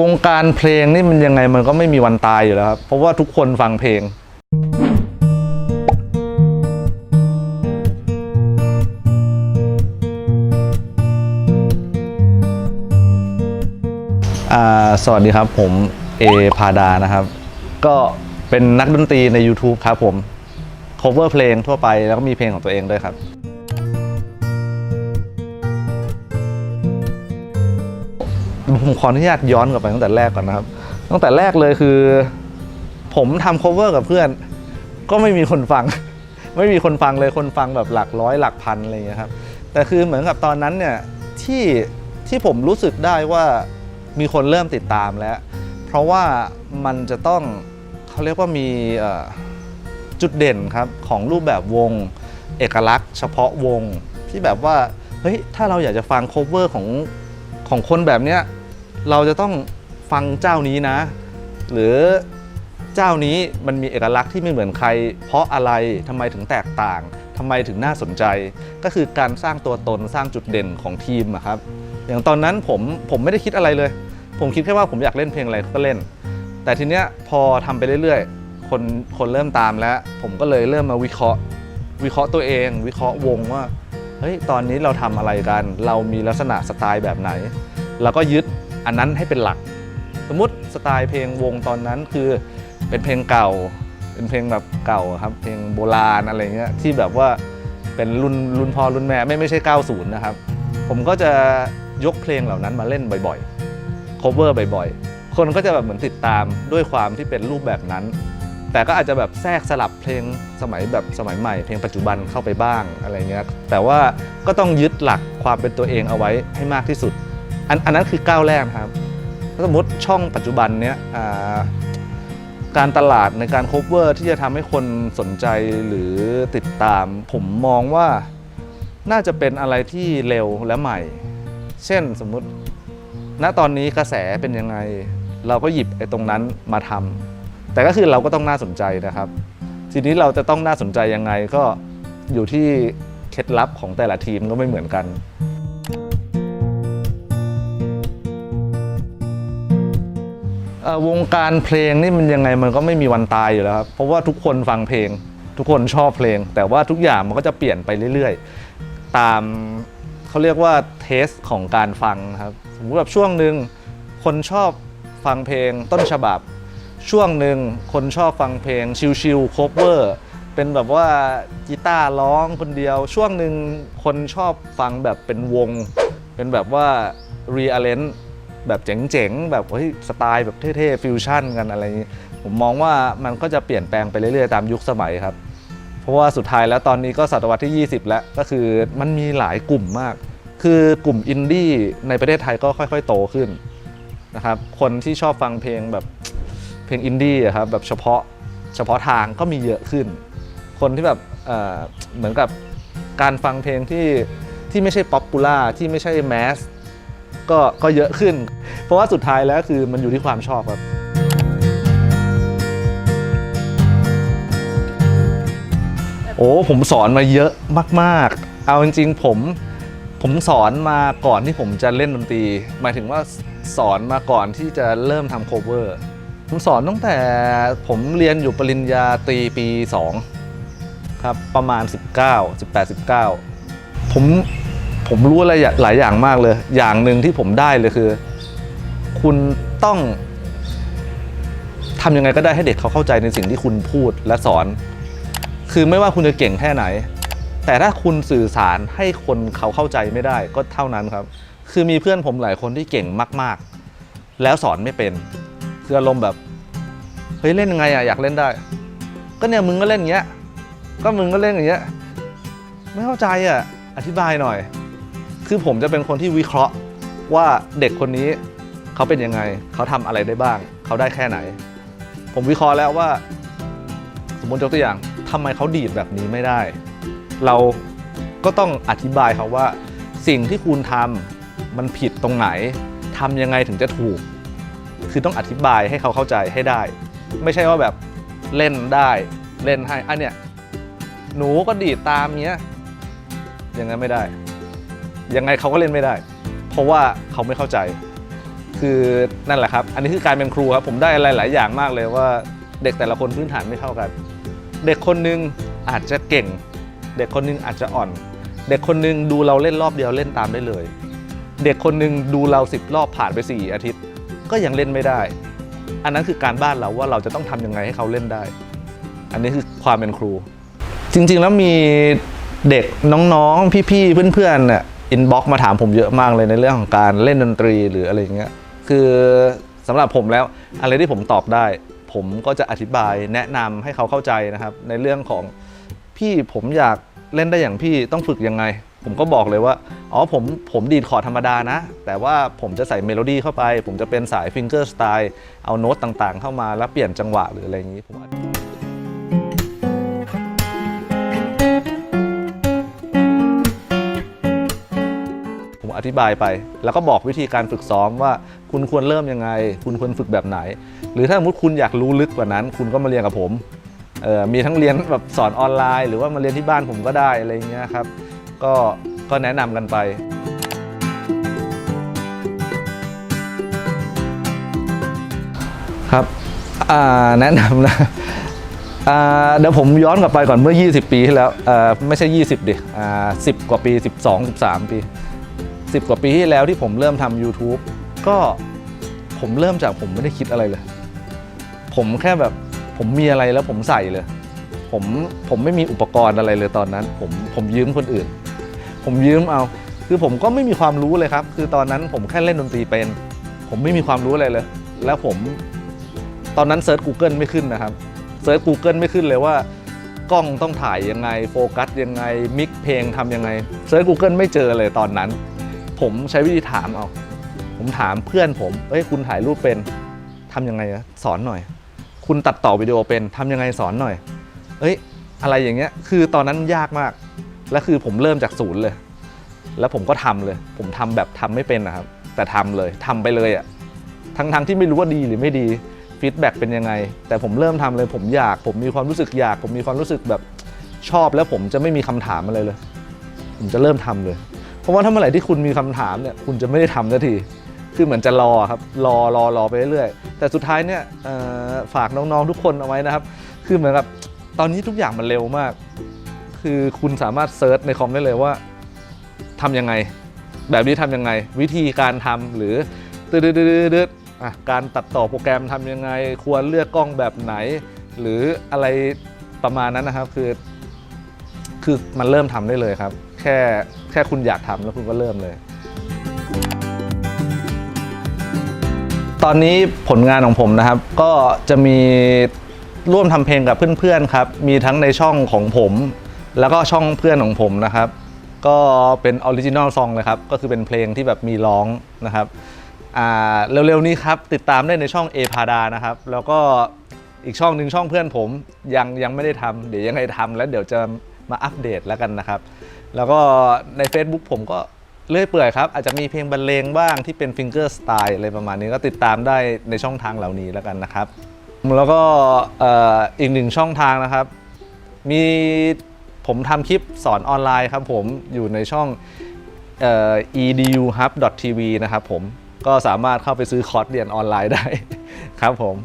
วงการเพลงนี่มันยังไงมันก็ไม่มีวันตายอยู่แล้วครับ เพราะว่าทุกคนฟังเพลง สวัสดีครับผมเอพาดานะครับ ก็เป็นนักดนตรีใน YouTube ครับผม cover เพลงทั่วไปแล้วก็มีเพลงของตัวเองด้วยครับ ผมขออนุญาตย้อนกลับไปตั้งแต่แรกก่อนนะครับ ตั้งแต่แรกเลยคือ ผมทำ cover กับเพื่อน ก็ไม่มีคนฟัง ไม่มีคนฟังเลยคนฟังแบบหลักร้อยหลักพันอะไรอย่างเงี้ครับ แต่คือเหมือนกับตอนนั้นเนี่ยที่ที่ผมรู้สึกได้ว่ามีคนเริ่มติดตามแล้ว เพราะว่ามันจะต้องเขาเรียกว่ามีจุดเด่นครับของรูปแบบวงเอกลักษณ์ เฉพาะวงที่แบบว่าเฮ้ยถ้าเราอยากจะฟัง cover ของ ของคนแบบเนี้ยเราจะต้องฟังเจ้านี้นะ หรือเจ้านี้มันมีเอกลักษณ์ที่ไม่เหมือนใคร เพราะอะไรทำไมถึงแตกต่างทำไมถึงน่าสนใจ ก็คือการสร้างตัวตนสร้างจุดเด่นของทีมอะครับ อย่างตอนนั้นผมผมไม่ได้คิดอะไรเลย ผมคิดแค่ว่าผมอยากเล่นเพลงอะไรก็เล่น แต่ทีเนี้ยพอทำไปเรื่อยๆ คนคนเริ่มตามแล้ว ผมก็เลยเริ่มมาวิเคราะห์ วิเคราะห์ตัวเอง วิเคราะห์วงว่า ฮ้ยตอนนี้เราทำอะไรกัน เรามีลักษณะสไตล์แบบไหนแล้วก็ยึดอันนั้นให้เป็นหลัก สมมติสไตล์เพลงวงตอนนั้นคือเป็นเพลงเก่า เป็นเพลงแบบเก่าครับเพลงโบราณอะไรเงี้ยที่แบบว่าเป็นรุ่นรุ่นพ่อรุ่นแม่ไม่ไม่ใช่ 90 นะครับ ผมก็จะยกเพลงเหล่านั้นมาเล่นบ่อยๆ cover บ่อยๆ คนก็จะแบบเหมือนติดตามด้วยความที่เป็นรูปแบบนั้น แต่ก็อาจจะแบบแทรกสลับเพลงสมัยแบบสมัยใหม่ เพลงปัจจุบันเข้าไปบ้างอะไรเงี้ยแต่ว่าก็ต้องยึดหลักความเป็นตัวเองเอาไว้ให้มากที่สุด อันอันนั้นคือก้าวแรกครับถ้าสมมติช่องปัจจุบันเนี้ยการตลาดในการ cover ที่จะทำให้คนสนใจหรือติดตาม ผมมองว่าน่าจะเป็นอะไรที่เร็วและใหม่ เช่นสมมติ ณตอนนี้กระแสเป็นยังไง เราก็หยิบไอ้ตรงนั้นมาทำ แต่ก็คือเราก็ต้องน่าสนใจนะครับ ทีนี้เราจะต้องน่าสนใจยังไงก็อยู่ที่เคล็ดลับของแต่ละทีมก็ไม่เหมือนกันวงการเพลงนี่มันยังไงมันก็ไม่มีวันตายอยู่แล้วครับ เพราะว่าทุกคนฟังเพลง ทุกคนชอบเพลง แต่ว่าทุกอย่างมันก็จะเปลี่ยนไปเรื่อยๆ ตามเขาเรียกว่าเทสของการฟังครับ สมมติแบบช่วงหนึ่งคนชอบฟังเพลงต้นฉบับ ช่วงหนึ่งคนชอบฟังเพลงชิลๆโคเวอร์เป็นแบบว่ากีตาร์ร้องคนเดียว ช่วงหนึ่งคนชอบฟังแบบเป็นวง เป็นแบบว่า rearrange แบบเจ๋งๆ แบบเฮ้ยสไตล์แบบเท่ๆ ฟิวชั่นกันอะไรอย่างนี้ ผมมองว่ามันก็จะเปลี่ยนแปลงไปเรื่อยๆ ตามยุคสมัยครับ เพราะว่าสุดท้ายแล้วตอนนี้ก็ศตวรรษที่ 20 แล้วก็คือมันมีหลายกลุ่มมาก คือกลุ่มอินดี้ในประเทศไทยก็ค่อยๆ โตขึ้นนะครับคนที่ชอบฟังเพลงแบบ เพลงอินดี้อะครับแบบเฉพาะเฉพาะทางก็มีเยอะขึ้น คนที่แบบเเหมือนกับการฟังเพลงที่ที่ไม่ใช่ป๊อปปูล่าที่ไม่ใช่แมสก็ก็เยอะขึ้น เพราะว่าสุดท้ายแล้วคือมันอยู่ที่ความชอบครับโอ้ผมสอนมาเยอะมากๆ เอาจริงๆผมผมสอนมาก่อนที่ผมจะเล่นดนตรี หมายถึงว่าสอนมาก่อนที่จะเริ่มทำโคเวอร์ ผมสอนตั้งแต่ผมเรียนอยู่ปริญญาตรีปี 2 ครับ ประมาณ 19 18 19 ผมผมรู้อะไรหลายอย่างมากเลย อย่างหนึ่งที่ผมได้เลยคือ คุณต้องทำยังไงก็ได้ให้เด็กเขาเข้าใจในสิ่งที่คุณพูดและสอน คือไม่ว่าคุณจะเก่งแค่ไหน แต่ถ้าคุณสื่อสารให้คนเขาเข้าใจไม่ได้ก็เท่านั้นครับ คือมีเพื่อนผมหลายคนที่เก่งมาก ๆ แล้วสอนไม่เป็น คืออารมณ์แบบเฮ้ยเล่นยังไงอะอยากเล่นได้ ก็เนี่ยมึงก็เล่นอย่างเงี้ย ก็มึงก็เล่นอย่างเงี้ย ไม่เข้าใจอะอธิบายหน่อย คือผมจะเป็นคนที่วิเคราะห์ว่าเด็กคนนี้เขาเป็นยังไง เขาทำอะไรได้บ้าง เขาได้แค่ไหน ผมวิเคราะห์แล้วว่า สมมติยกตัวอย่างทำไมเขาดีดแบบนี้ไม่ได้ เราก็ต้องอธิบายเขาว่า สิ่งที่คุณทำมันผิดตรงไหนทำยังไงถึงจะถูก คือต้องอธิบายให้เขาเข้าใจให้ได้ ไม่ใช่ว่าแบบเล่นได้เล่นให้อันเนี้ยหนูก็ดีดตามเงี้ยยังไงไม่ได้ ยังไงเขาก็เล่นไม่ได้ เพราะว่าเขาไม่เข้าใจ คือนั่นแหละครับ อันนี้คือการเป็นครูครับผมได้อะไรหลายอย่างมากเลยว่าเด็กแต่ละคนพื้นฐานไม่เท่ากัน เด็กคนหนึงอาจจะเก่ง เด็กคนหนึงอาจจะอ่อน เด็กคนหนึงดูเราเล่นรอบเดียวเล่นตามได้เลย เด็กคนหนึงดูเราสิบรอบผ่านไปสี่อาทิตย์ ก็ยังเล่นไม่ได้ อันนั้นคือการบ้านเราว่าเราจะต้องทำยังไงให้เขาเล่นได้ อันนี้คือความเป็นครู จริงๆแล้วมีเด็กน้องๆ พี่ๆ เพื่อนๆเนี่ยอินบ็อกมาถามผมเยอะมากเลยในเรื่องของการเล่นดนตรีหรืออะไรอย่างเงี้ยคือสำหรับผมแล้วอะไรที่ผมตอบได้ ผมก็จะอธิบายแนะนำให้เขาเข้าใจนะครับ ในเรื่องของพี่ผมอยากเล่นได้อย่างพี่ต้องฝึกยังไง ผมก็บอกเลยว่า อ๋อผมผมดีดคอร์ดธรรมดานะ แต่ว่าผมจะใส่เมโลดี้เข้าไป ผมจะเป็นสายฟิงเกอร์สไตล์เอาโน้ตต่างๆ เข้ามาแล้วเปลี่ยนจังหวะหรืออะไรอย่างนี้ผมว่าผมอธิบายไป แล้วก็บอกวิธีการฝึกซ้อมว่าคุณควรเริ่มยังไง คุณควรฝึกแบบไหน หรือถ้าสมมติคุณอยากรู้ลึกกว่านั้น คุณก็มาเรียนกับผมมีทั้งเรียนแบบสอนออนไลน์ หรือว่ามาเรียนที่บ้านผมก็ได้อะไรอย่างเงี้ยครับ ก็ก็แนะนำกันไป ครับแนะนำนะเดี๋ยวผมย้อนกลับไปก่อนเมื่อ 20 ปีที่แล้วไม่ใช่ 20 ดิอ่า10กว่าปี 12 13 ปี 10 กว่าปีที่แล้วที่ผมเริ่มทำ YouTube ก็ผมเริ่มจากผมไม่ได้คิดอะไรเลย ผมแค่แบบผมมีอะไรแล้วผมใส่เลย ผมผมไม่มีอุปกรณ์อะไรเลยตอนนั้น ผมผมยืมคนอื่น ผมยืมเอา คือผมก็ไม่มีความรู้เลยครับ คือตอนนั้นผมแค่เล่นดนตรีเป็น ผมไม่มีความรู้อะไรเลย แล้วผมตอนนั้นเซิร์ช Google ไม่ขึ้นนะครับเซิร์ช Google ไม่ขึ้นเลยว่ากล้องต้องถ่ายยังไง โฟกัสยังไง มิกเพลงทำยังไงเซิร์ช Google ไม่เจอเลยตอนนั้น ผมใช้วิธีถามเอา ผมถามเพื่อนผมเอ้ยคุณถ่ายรูปเป็นทำยังไงอะสอนหน่อย คุณตัดต่อวิดีโอเป็นทำยังไงสอนหน่อย เอ้ยอะไรอย่างเงี้ย คือตอนนั้นยากมาก และคือผมเริ่มจากศูนย์เลย แล้วผมก็ทำเลย ผมทำแบบทำไม่เป็นนะครับ แต่ทำเลยทำไปเลยอะทั้งทั้งที่ไม่รู้ว่าดีหรือไม่ดีฟีดแบ็กเป็นยังไง แต่ผมเริ่มทำเลยผมอยาก ผมมีความรู้สึกอยาก ผมมีความรู้สึกแบบชอบแล้วผมจะไม่มีคำถามอะไรเลย ผมจะเริ่มทำเลย เพราะว่าถ้าเมื่อไหร่ที่คุณมีคำถามเนี่ยคุณจะไม่ได้ทำสักทีคือเหมือนจะรอครับรอรอรอไปเรื่อยๆแต่สุดท้ายเนี่ยฝากน้องๆทุกคนเอาไว้นะครับ คือเหมือนกับตอนนี้ทุกอย่างมันเร็วมาก คือคุณสามารถเซิร์ชในคอมได้เลยว่าทำยังไง แบบนี้ทำยังไง วิธีการทำหรือตืดๆๆๆการตัดต่อโปรแกรมทำยังไง ควรเลือกกล้องแบบไหน หรืออะไรประมาณนั้นนะครับคือ คือมันเริ่มทำได้เลยครับ แค่แค่คุณอยากทำแล้วคุณก็เริ่มเลย ตอนนี้ผลงานของผมนะครับ ก็จะมีร่วมทำเพลงกับเพื่อนๆครับ มีทั้งในช่องของผม แล้วก็ช่องเพื่อนของผมนะครับ ก็เป็นออริจินอลซองเลยครับ ก็คือเป็นเพลงที่แบบมีร้องนะครับอ่าเร็วๆนี้ครับ ติดตามได้ในช่องเอพาดานะครับ แล้วก็อีกช่องหนึ่งช่องเพื่อนผมยังยังไม่ได้ทำเดี๋ยวยังไงทำแล้วเดี๋ยวจะมาอัปเดตแล้วกันนะครับ แล้วก็ใน Facebook ผมก็เลื่อยเปื่อยครับ อาจจะมีเพลงบรรเลงบ้างที่เป็นฟิงเกอร์สไตล์อะไรประมาณนี้ก็ติดตามได้ในช่องทางเหล่านี้แล้วกันนะครับ แล้วก็อีกหนึ่งช่องทางนะครับ มี ผมทำคลิปสอนออนไลน์ครับผมอยู่ในช่อง eduhub.tv นะครับผมก็สามารถเข้าไปซื้อคอร์สเรียนออนไลน์ได้ครับผม